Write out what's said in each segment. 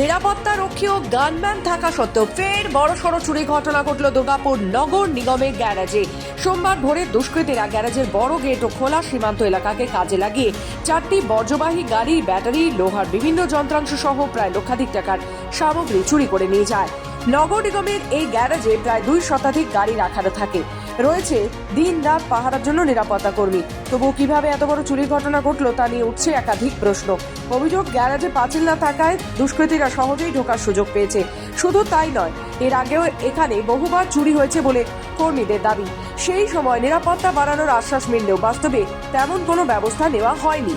নিরাপত্তা রক্ষী ও গানম্যান থাকা সত্ত্বেও ফের বড় সড়ো চুরি ঘটনা ঘটল দুর্গাপুর নগর নিগমের গ্যারাজে। সোমবার ভোরে দুষ্কৃতীরা গ্যারাজের বড় গেট ও খোলা সীমান্ত এলাকাকে কাজে লাগিয়ে চারটি বর্জ্যবাহী গাড়ি, ব্যাটারি, লোহার বিভিন্ন যন্ত্রাংশ সহ প্রায় লক্ষাধিক টাকার সামগ্রী চুরি করে নিয়ে যায়। নগর নিগমের এই গ্যারাজে প্রায় দুই শতাধিক গাড়ি রাখানো থাকে। রয়েছে দিন রাত পাহারার জন্য নিরাপত্তা কর্মী। তবুও কীভাবে এত বড় চুরির ঘটনা ঘটলো তা নিয়ে উঠছে একাধিক প্রশ্ন। অভিযোগ, গ্যারাজে পাঁচিল না থাকায় দুষ্কৃতীরা সহজেই ঢোকার সুযোগ পেয়েছে। শুধু তাই নয়, এর আগেও এখানে বহুবার চুরি হয়েছে বলে কর্মীদের দাবি। সেই সময় নিরাপত্তা বাড়ানোর আশ্বাস মিললেও বাস্তবে তেমন কোনো ব্যবস্থা নেওয়া হয়নি।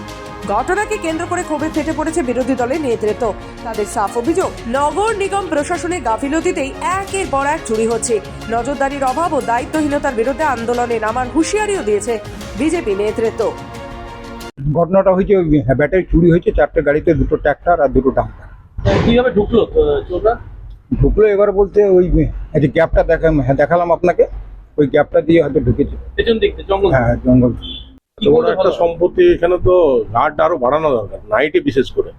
ঘটনাকে কেন্দ্র করে ক্ষোভে ফেটে পড়েছে বিরোধী দলের নেতৃত্ব। তাদের সাফ অভিযোগ নগর নিগম প্রশাসনের গাফিলতিতেই একের পর এক চুরি হচ্ছে। নজরদারির অভাব ও দায়িত্বহীনতার বিরুদ্ধে আন্দোলনে নামার হুঁশিয়ারিও দিয়েছে বিজেপি নেতৃত্ব। ঘটনাটা হয়েছে ওই ব্যাটারি চুরি হয়েছে চারটে গাড়িতে দুটো ট্র্যাক্টর আর দুটো ডাম্পার। কীভাবে ঢুকলো চোররা? ঢুকলো এবার বলতে ওই যে গ্যাপটা দেখা হ্যাঁ, দেখালাম আপনাকে ওই গ্যাপটা দিয়ে হয়তো ঢুকেছে। পেছন দিক জঙ্গল হ্যাঁ জঙ্গল। একটা সম্পত্তি এখানে তো গার্ড আরও বাড়ানো দরকার নাইটে বিশেষ করে।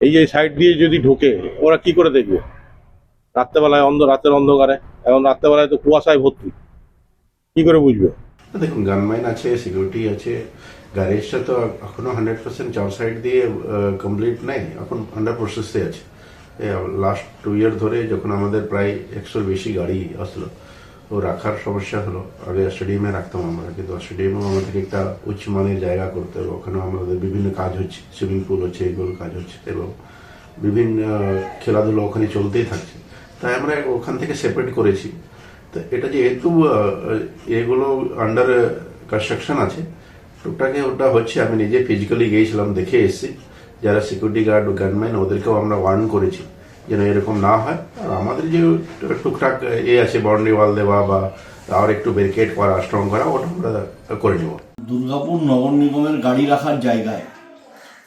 এই যে সাইড দিয়ে যদি ঢোকে ওরা কি করে দেখবে? রাত্রেবেলায় অন্ধ রাতের অন্ধকারে এখন রাত্রেবেলায় তো কুয়াশায় ভর্তি। কি করে বুঝবে? দেখুন গানমাইন আছে সিকিউরিটি আছে গ্যারেজটা তো এখনও হান্ড্রেড পার্সেন্ট চার সাইড দিয়ে কমপ্লিট নাই এখন আন্ডার প্রসেসে আছে। লাস্ট টু ইয়ার ধরে যখন আমাদের প্রায় একশোর বেশি গাড়ি আসলো তো রাখার সমস্যা হলো, আগে স্টেডিয়ামে রাখতাম আমরা, কিন্তু স্টেডিয়ামেও আমাদেরকে একটা উচ্চমানের জায়গা করতে হবে। ওখানে আমাদের বিভিন্ন কাজ হচ্ছে, সুইমিং পুল হচ্ছে, এগুলো কাজ হচ্ছে, এবং বিভিন্ন খেলাধুলো ওখানে চলতেই থাকছে। তাই আমরা ওখান থেকে সেপারেট করেছি। তো এটা যেহেতু এগুলো আন্ডার কনস্ট্রাকশন আছে, টুকটাকে ওটা হচ্ছে, আমি নিজে ফিজিক্যালি গিয়েছিলাম, দেখে এসেছি। যারা সিকিউরিটি গার্ড গানম্যান ওদেরকেও আমরা ওয়ার্ন করেছি। যেন এরকম না হয়। আর আমাদের যে টুকটাক এ আছে বাউন্ডারি ওয়াল দেওয়া বা আর একটু ব্যারিকেড করা স্ট্রং করা, ওটা আমরা করে নেব। দুর্গাপুর নগর নিগমের গাড়ি রাখার জায়গায়,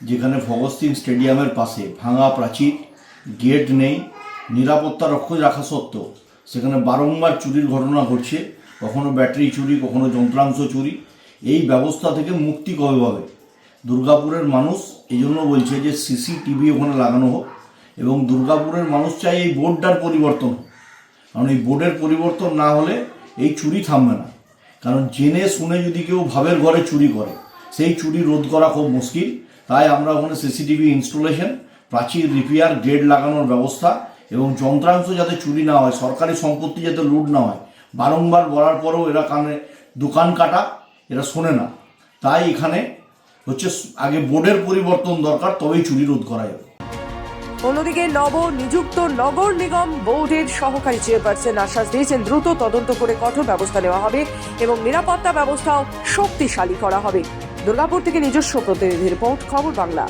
যেখানে ভগৎ সিং স্টেডিয়ামের পাশে ভাঙা প্রাচীর গেট নেই, নিরাপত্তা রক্ষক রাখা সত্ত্বেও, সেখানে বারংবার চুরির ঘটনা ঘটছে, কখনো ব্যাটারি চুরি, কখনো যন্ত্রাংশ চুরি, এই ব্যবস্থা থেকে মুক্তি কবে পাবে? দুর্গাপুরের মানুষ এই জন্য বলছে যে, সিসিটিভি ওখানে লাগানো হোক। এবং দুর্গাপুরের মানুষ চাই এই বোর্ডটার পরিবর্তন। কারণ এই বোর্ডের পরিবর্তন না হলে এই চুরি থামবে না। কারণ জেনে শুনে যদি কেউ ভাবের ঘরে চুরি করে, সেই চুরি রোধ করা খুব মুশকিল। তাই আমরা ওখানে সিসিটিভি ইনস্টলেশন, প্রাচীর রিপেয়ার, গেট লাগানোর ব্যবস্থা এবং যন্ত্রাংশ যাতে চুরি না হয়, সরকারি সম্পত্তি যাতে লুট না হয়, বারংবার বলার পরেও এরা কানে দোকান কাটা, এরা শোনে না। তাই এখানে হচ্ছে আগে বোর্ডের পরিবর্তন দরকার, তবেই চুরি রোধ করা যাবে। অন্যদিকে নব নিযুক্ত নগর নিগম বোর্ডের সহকারী চেয়ারপারসন আশ্বাস দিয়েছেন, দ্রুত তদন্ত করে কঠোর ব্যবস্থা নেওয়া হবে এবং নিরাপত্তা ব্যবস্থাও শক্তিশালী করা হবে। দুর্গাপুর থেকে নিজস্ব প্রতিনিধি রিপোর্ট, খবর বাংলা।